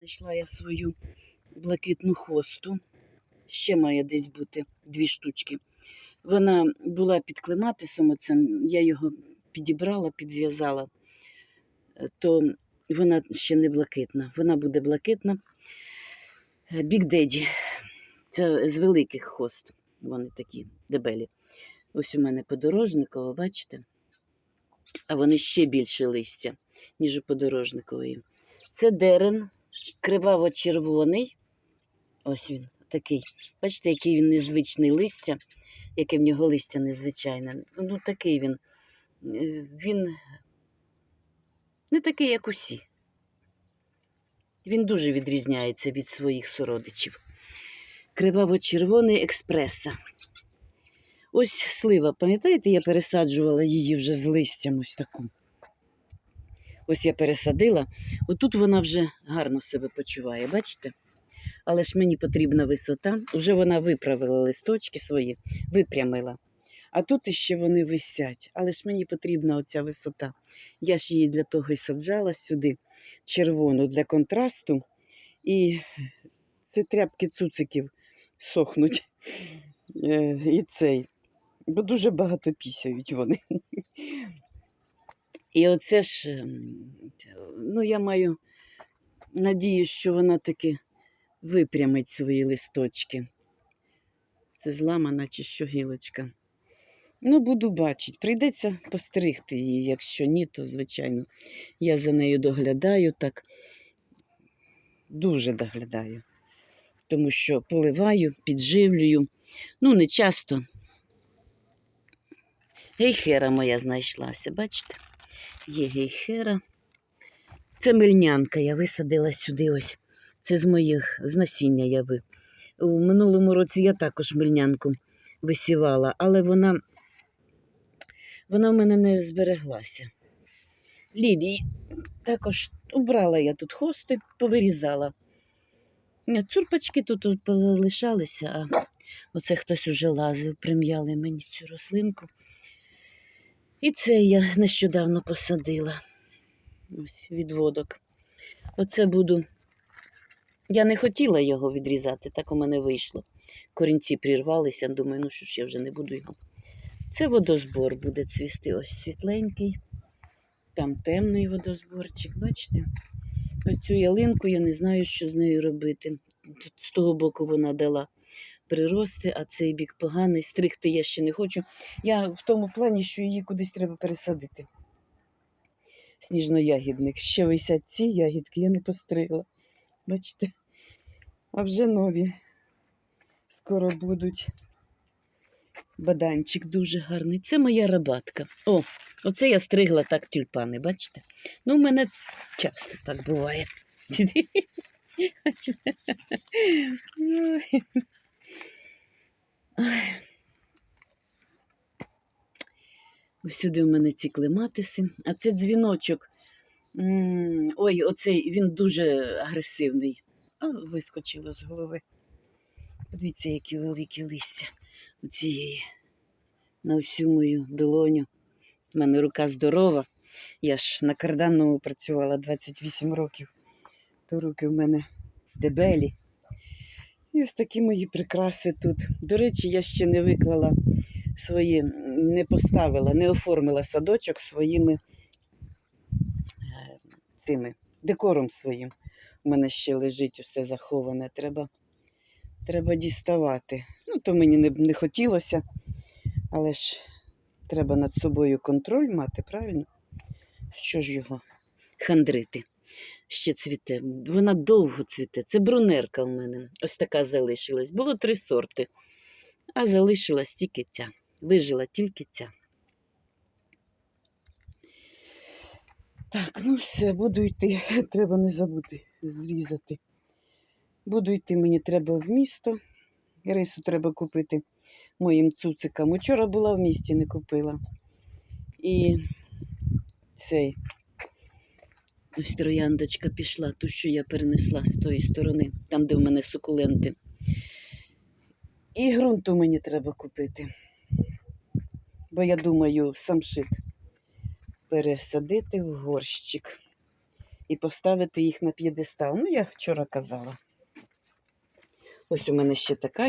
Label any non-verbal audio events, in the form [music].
Знайшла я свою блакитну хосту. Ще має десь бути дві штучки. Вона була під клематисом, оцем, я його підібрала, підв'язала, Е, то вона ще не блакитна. Вона буде блакитна. Бік Деді. Це з великих хост. Вони такі дебелі. Ось у мене подорожникова, бачите? А вони ще більше листя, ніж у подорожникової. Це дерен криваво-червоний. Ось він такий. Бачите, який він незвичний листя, яке в нього листя незвичайне. Ну, такий він. Е, Він не такий, як усі. Він дуже відрізняється від своїх сородичів. Криваво-червоний експреса. Ось слива, пам'ятаєте, я пересаджувала її вже з листям ось таку. Ось я пересадила. Отут вона вже гарно себе почуває, бачите? Але ж мені потрібна висота. Вже вона виправила листочки свої, випрямила. А тут іще вони висять. Але ж мені потрібна оця висота. Я ж її для того і саджала сюди, червону для контрасту. І це тряпки цуциків сохнуть. Е, І цей. Бо дуже багато пісяють вони. І оце ж, ем, ну, я маю надію, що вона таки випрямить свої листочки. Це зламана чи що гілочка. Ну, буду бачити. Прийдеться постригти її. Якщо ні, то, звичайно, я за нею доглядаю так. Дуже доглядаю. Тому що поливаю, підживлюю. Ну, не часто. Гейхера моя знайшлася, бачите? Є гейхера. Це мельнянка, я висадила сюди ось. Це з моїх з насіння я. У минулому році я також мельнянку висівала, але вона, вона в мене не збереглася. Лілії також убрала я тут хости, повирізала. Цурпачки тут полишалися, а оце хтось уже лазив, прим'яли мені цю рослинку. І це я нещодавно посадила. Ось відводок. Оце буду. Я не хотіла його відрізати, так у мене вийшло. Корінці прірвалися, думаю, ну що ж я вже не буду його. Це водозбор буде цвісти ось світленький. Там темний водозборчик, бачите? Ось цю ялинку я не знаю, що з нею робити. З того боку вона дала прирости, а цей бік поганий. Стригти я ще не хочу. Я в тому плані, що її кудись треба пересадити. Сніжно-ягідник. Ще висять ці ягідки, я не постригла. Бачите? А вже нові. Скоро будуть. Баданчик дуже гарний. Це моя рабатка. О, оце я стригла так тюльпани, бачите? Ну, у мене часто так буває. [laughs] Ой. Ой. Ось сюди у мене ці клематиси, а це дзвіночок. Ой, оцей він дуже агресивний. А, вискочило з голови. Подивіться, які великі листя у цієї на всю мою долоню. У мене рука здорова. Я ж на карданному працювала 28 років, то руки в мене дебелі. І ось такі мої прикраси тут. До речі, я ще не виклала свої, не поставила, не оформила садочок своїми е, цими декором своїм. У мене ще лежить усе заховане. Треба, треба діставати. Ну, то мені не, не хотілося, але ж треба над собою контроль мати, правильно? Що ж його хандрити? Ще цвіте. Вона довго цвіте. Це брунерка в мене. Ось така залишилась. Було три сорти, а залишилась тільки ця. Вижила тільки ця. Так, ну все, буду йти. [laughs] Треба не забути зрізати. Буду йти, мені треба в місто. Рису треба купити моїм цуцикам. Учора була в місті, не купила. І цей ось трояндочка пішла, ту, що я перенесла з тої сторони, там, де в мене сукуленти. І ґрунту мені треба купити. Бо я думаю, самшит пересадити в горщик. і поставити їх на п'єдестал. Ну, я вчора казала. Ось у мене ще така